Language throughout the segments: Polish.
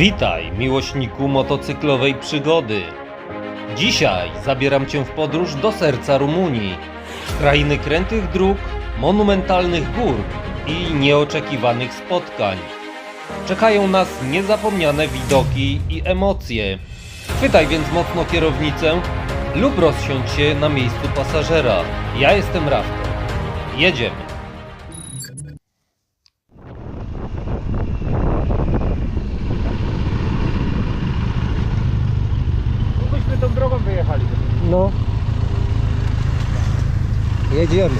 Witaj, miłośniku motocyklowej przygody. Dzisiaj zabieram Cię w podróż do serca Rumunii, krainy krętych dróg, monumentalnych gór i nieoczekiwanych spotkań. Czekają nas niezapomniane widoki i emocje. Chwytaj więc mocno kierownicę lub rozsiądź się na miejscu pasażera. Ja jestem Rafał. Jedziemy. Tu byśmy tą drogą wyjechali. No. Jedziemy.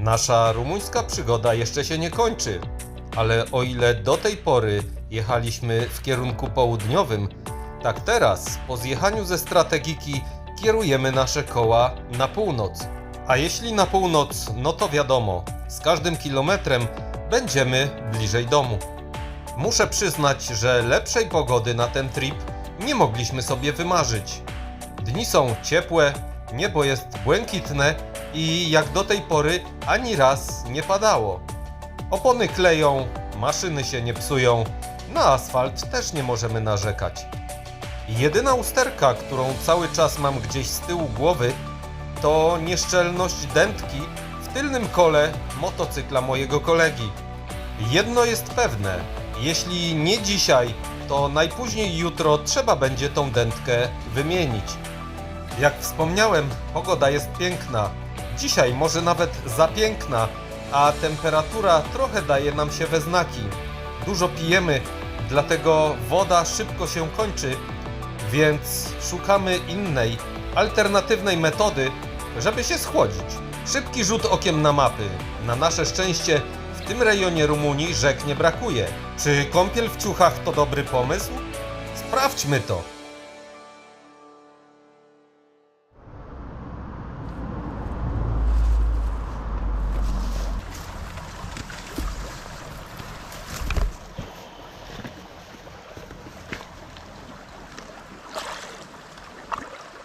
Nasza rumuńska przygoda jeszcze się nie kończy, ale o ile do tej pory jechaliśmy w kierunku południowym, tak teraz po zjechaniu ze strategiki kierujemy nasze koła na północ. A jeśli na północ, no to wiadomo, z każdym kilometrem będziemy bliżej domu. Muszę przyznać, że lepszej pogody na ten trip nie mogliśmy sobie wymarzyć. Dni są ciepłe, niebo jest błękitne i jak do tej pory ani raz nie padało. Opony kleją, maszyny się nie psują, na asfalt też nie możemy narzekać. Jedyna usterka, którą cały czas mam gdzieś z tyłu głowy, to nieszczelność dętki w tylnym kole motocykla mojego kolegi. Jedno jest pewne, jeśli nie dzisiaj, to najpóźniej jutro trzeba będzie tą dętkę wymienić. Jak wspomniałem, pogoda jest piękna. Dzisiaj może nawet za piękna, a temperatura trochę daje nam się we znaki. Dużo pijemy, dlatego woda szybko się kończy, więc szukamy innej, alternatywnej metody, żeby się schłodzić. Szybki rzut okiem na mapy. Na nasze szczęście w tym rejonie Rumunii rzek nie brakuje. Czy kąpiel w ciuchach to dobry pomysł? Sprawdźmy to.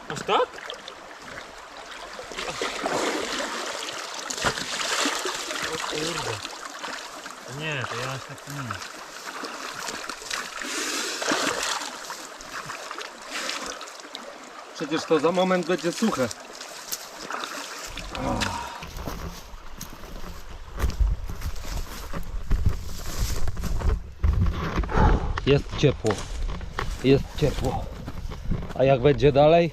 Aż tak? O kurde. Nie, to ja aż tak to nie. Przecież to za moment będzie suche. Jest ciepło. Jest ciepło. A jak będzie dalej?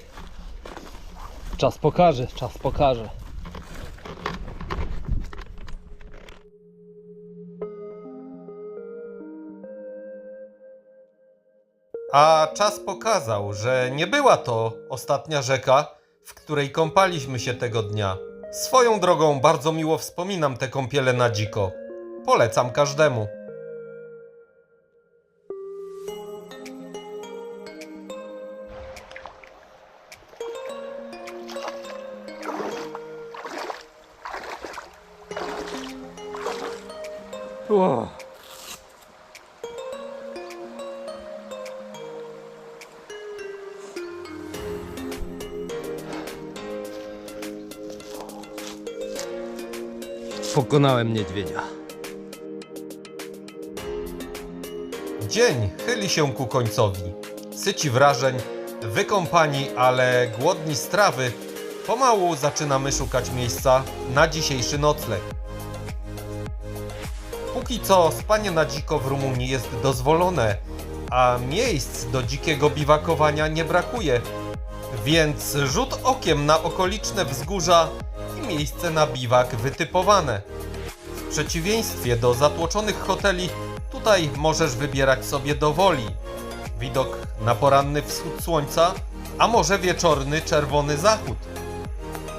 Czas pokaże, czas pokaże. A czas pokazał, że nie była to ostatnia rzeka, w której kąpaliśmy się tego dnia. Swoją drogą bardzo miło wspominam te kąpiele na dziko. Polecam każdemu. Pokonałem niedźwiedzia. Dzień chyli się ku końcowi. Syci wrażeń, wykąpani, ale głodni strawy, pomału zaczynamy szukać miejsca na dzisiejszy nocleg. Póki co spanie na dziko w Rumunii jest dozwolone, a miejsc do dzikiego biwakowania nie brakuje. Więc rzut okiem na okoliczne wzgórza miejsce na biwak wytypowane. W przeciwieństwie do zatłoczonych hoteli, tutaj możesz wybierać sobie do woli. Widok na poranny wschód słońca, a może wieczorny czerwony zachód.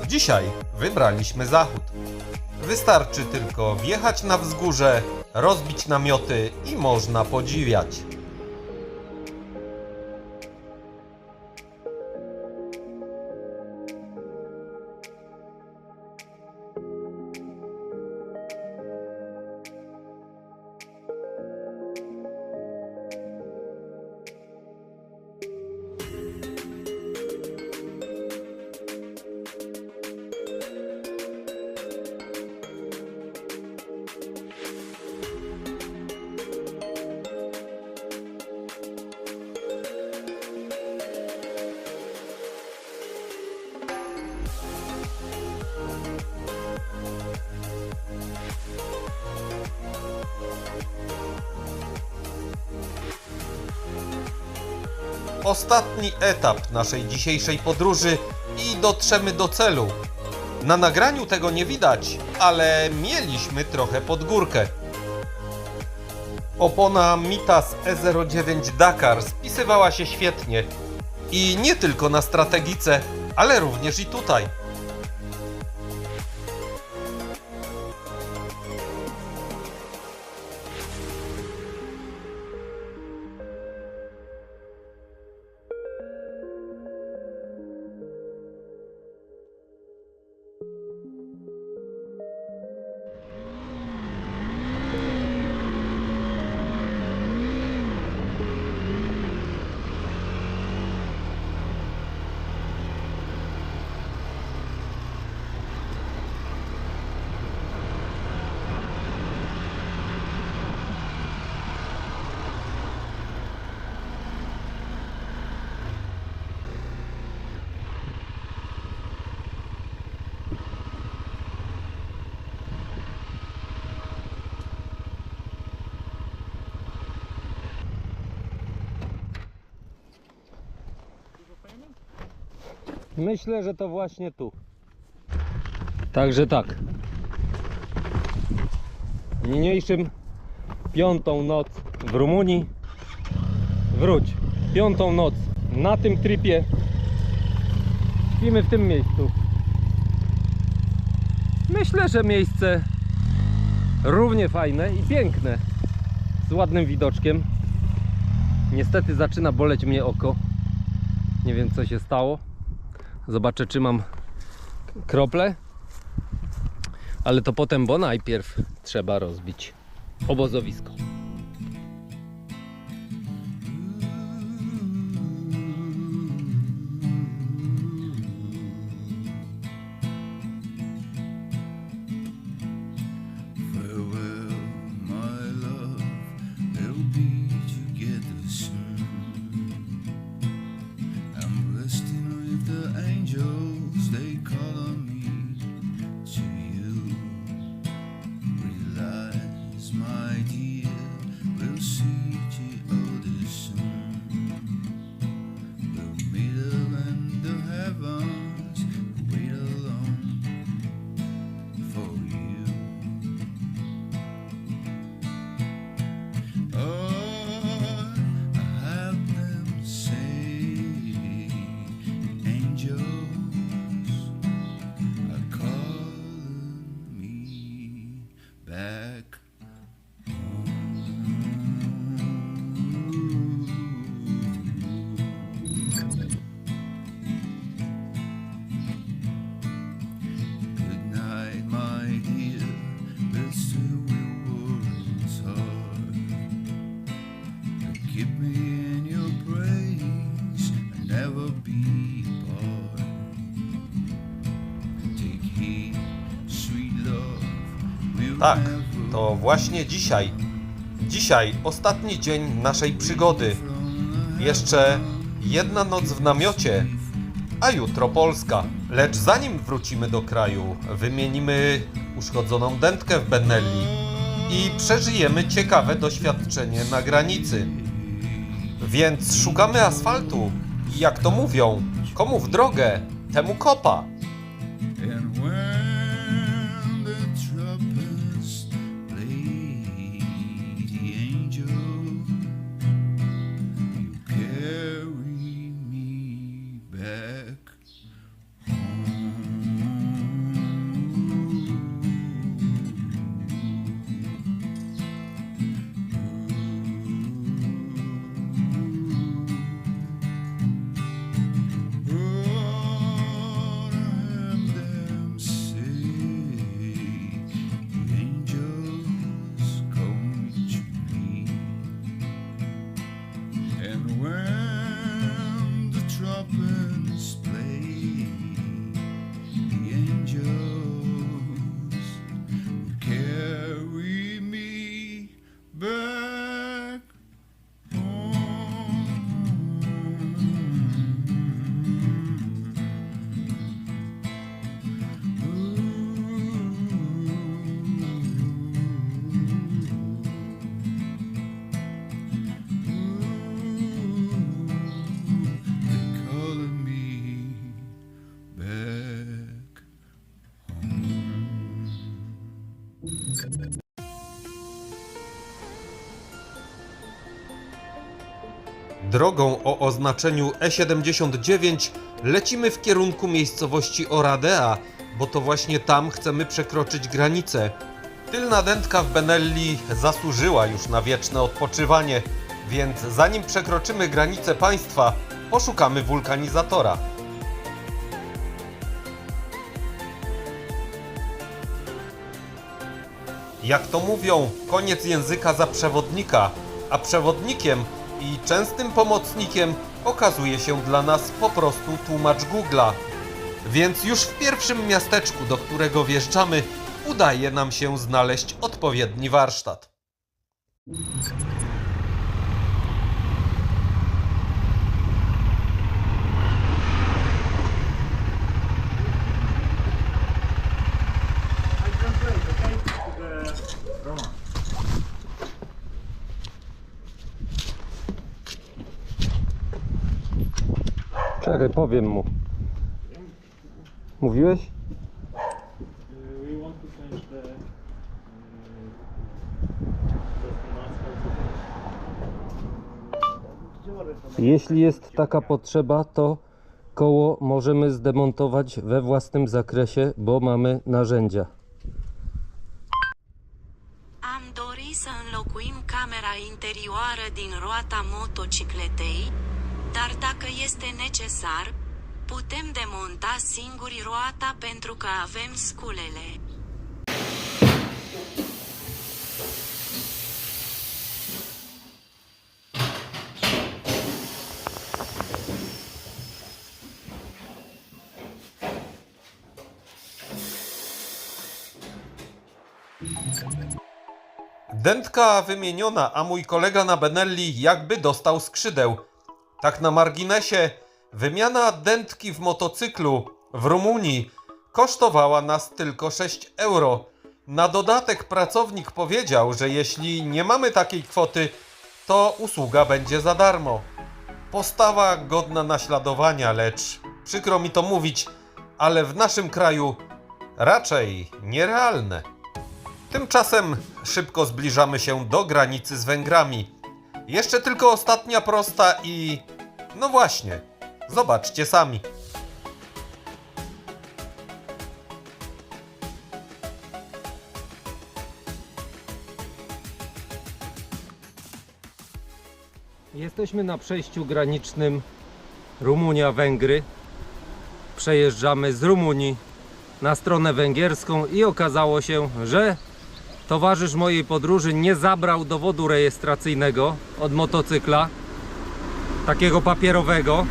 Dzisiaj wybraliśmy zachód. Wystarczy tylko wjechać na wzgórze, rozbić namioty i można podziwiać. Ostatni etap naszej dzisiejszej podróży i dotrzemy do celu. Na nagraniu tego nie widać, ale mieliśmy trochę pod górkę. Opona Mitas E09 Dakar spisywała się świetnie. I nie tylko na strategice, ale również i tutaj. Myślę, że to właśnie tu. Także tak. Niniejszym piątą noc w Rumunii. Wróć. Piątą noc na tym tripie. Śpimy w tym miejscu. Myślę, że miejsce równie fajne i piękne. Z ładnym widoczkiem. Niestety zaczyna boleć mnie oko. Nie wiem co się stało. Zobaczę, czy mam krople. Ale to potem, bo najpierw trzeba rozbić obozowisko. Keep me in your praise and never be apart. Take heed, sweet love. Tak, to właśnie dzisiaj. Dzisiaj ostatni dzień naszej przygody. Jeszcze jedna noc w namiocie, a jutro Polska. Lecz zanim wrócimy do kraju, wymienimy uszkodzoną dętkę w Benelli i przeżyjemy ciekawe doświadczenie na granicy. Więc szukamy asfaltu i jak to mówią, komu w drogę, temu kopa. Drogą o oznaczeniu E79 lecimy w kierunku miejscowości Oradea, bo to właśnie tam chcemy przekroczyć granicę. Tylna dętka w Benelli zasłużyła już na wieczne odpoczywanie, więc zanim przekroczymy granicę państwa, poszukamy wulkanizatora. Jak to mówią, koniec języka za przewodnika, a przewodnikiem i częstym pomocnikiem okazuje się dla nas po prostu tłumacz Google'a. Więc już w pierwszym miasteczku, do którego wjeżdżamy, udaje nam się znaleźć odpowiedni warsztat. I translate, okay? To the Roma. Czekaj, powiem mu. Mówiłeś? Jeśli jest taka potrzeba, to koło możemy zdemontować we własnym zakresie, bo mamy narzędzia. Am dori să înlocuim camera interioară din roata motocicletei, dar dacă este necesar, putem demonta singuri roata pentru că avem sculele. Dętka wymieniona, a mój kolega na Benelli jakby dostał skrzydeł. Tak na marginesie, wymiana dętki w motocyklu w Rumunii kosztowała nas tylko 6 euro. Na dodatek pracownik powiedział, że jeśli nie mamy takiej kwoty, to usługa będzie za darmo. Postawa godna naśladowania, lecz przykro mi to mówić, ale w naszym kraju raczej nierealne. Tymczasem szybko zbliżamy się do granicy z Węgrami. Jeszcze tylko ostatnia prosta i. No właśnie, zobaczcie sami. Jesteśmy na przejściu granicznym Rumunia-Węgry. Przejeżdżamy z Rumunii na stronę węgierską i okazało się, że towarzysz mojej podróży nie zabrał dowodu rejestracyjnego od motocykla, takiego papierowego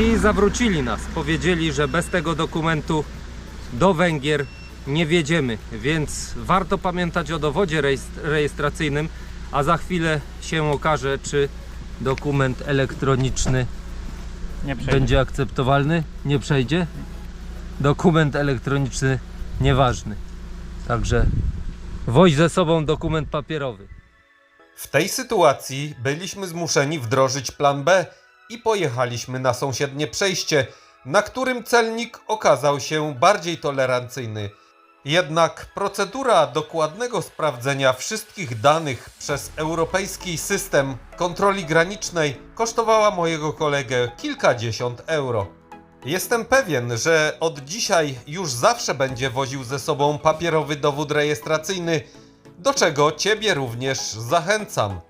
i zawrócili nas. Powiedzieli, że bez tego dokumentu do Węgier nie wjedziemy, więc warto pamiętać o dowodzie rejestr- rejestracyjnym, a za chwilę się okaże, czy dokument elektroniczny będzie akceptowalny, nie przejdzie. Dokument elektroniczny nieważny. Także woź ze sobą dokument papierowy. W tej sytuacji byliśmy zmuszeni wdrożyć plan B i pojechaliśmy na sąsiednie przejście, na którym celnik okazał się bardziej tolerancyjny. Jednak procedura dokładnego sprawdzenia wszystkich danych przez europejski system kontroli granicznej kosztowała mojego kolegę kilkadziesiąt euro. Jestem pewien, że od dzisiaj już zawsze będzie woził ze sobą papierowy dowód rejestracyjny, do czego Ciebie również zachęcam.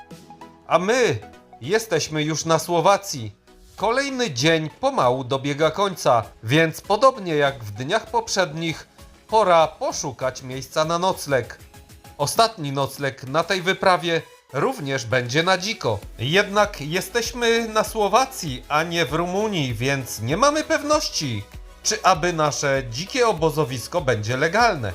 A my jesteśmy już na Słowacji. Kolejny dzień pomału dobiega końca, więc podobnie jak w dniach poprzednich, pora poszukać miejsca na nocleg. Ostatni nocleg na tej wyprawie również będzie na dziko. Jednak jesteśmy na Słowacji, a nie w Rumunii, więc nie mamy pewności, czy aby nasze dzikie obozowisko będzie legalne.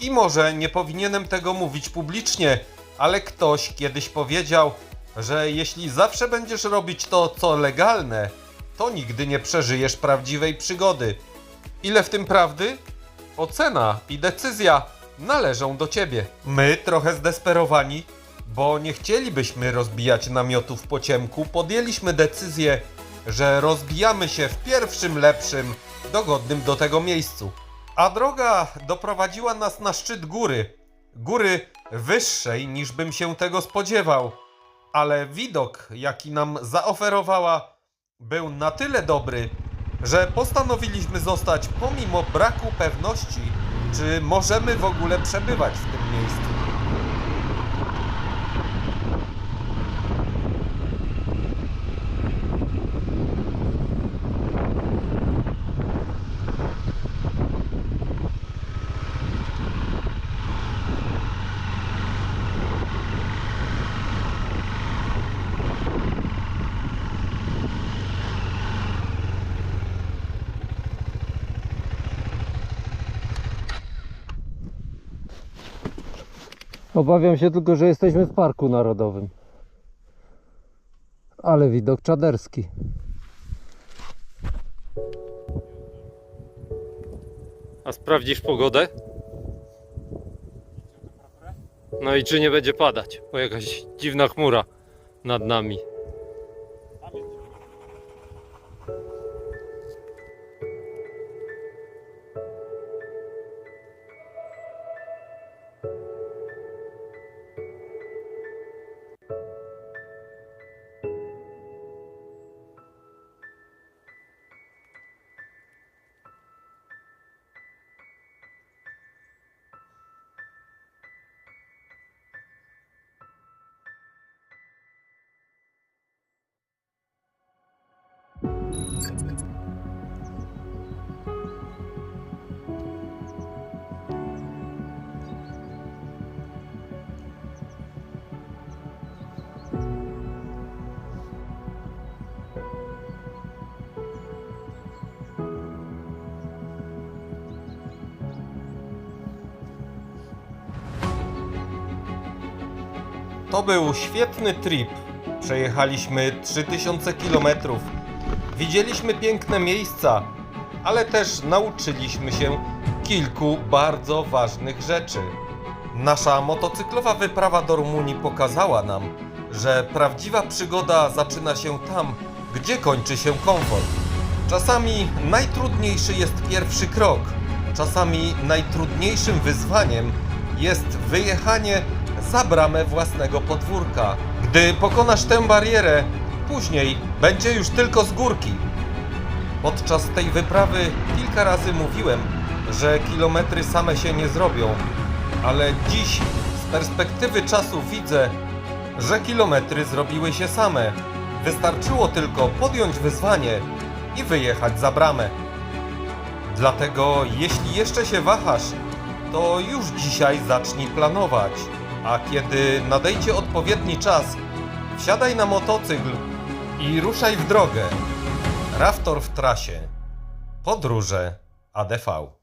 I może nie powinienem tego mówić publicznie, ale ktoś kiedyś powiedział, że jeśli zawsze będziesz robić to, co legalne, to nigdy nie przeżyjesz prawdziwej przygody. Ile w tym prawdy? Ocena i decyzja należą do ciebie. My, trochę zdesperowani, bo nie chcielibyśmy rozbijać namiotów po ciemku, podjęliśmy decyzję, że rozbijamy się w pierwszym lepszym, dogodnym do tego miejscu. A droga doprowadziła nas na szczyt góry, Góry wyższej niż bym się tego spodziewał, ale widok, jaki nam zaoferowała, był na tyle dobry, że postanowiliśmy zostać pomimo braku pewności, czy możemy w ogóle przebywać w tym miejscu. Obawiam się tylko, że jesteśmy w Parku Narodowym. Ale widok czaderski. A sprawdzisz pogodę? No i czy nie będzie padać? Bo jakaś dziwna chmura nad nami. To był świetny trip. Przejechaliśmy 3000 km. Widzieliśmy piękne miejsca, ale też nauczyliśmy się kilku bardzo ważnych rzeczy. Nasza motocyklowa wyprawa do Rumunii pokazała nam, że prawdziwa przygoda zaczyna się tam, gdzie kończy się komfort. Czasami najtrudniejszy jest pierwszy krok. Czasami najtrudniejszym wyzwaniem jest wyjechanie za bramę własnego podwórka. Gdy pokonasz tę barierę, później będzie już tylko z górki. Podczas tej wyprawy kilka razy mówiłem, że kilometry same się nie zrobią, ale dziś z perspektywy czasu widzę, że kilometry zrobiły się same. Wystarczyło tylko podjąć wyzwanie i wyjechać za bramę. Dlatego, jeśli jeszcze się wahasz, to już dzisiaj zacznij planować. A kiedy nadejdzie odpowiedni czas, wsiadaj na motocykl i ruszaj w drogę. Raftor w trasie. Podróże ADV.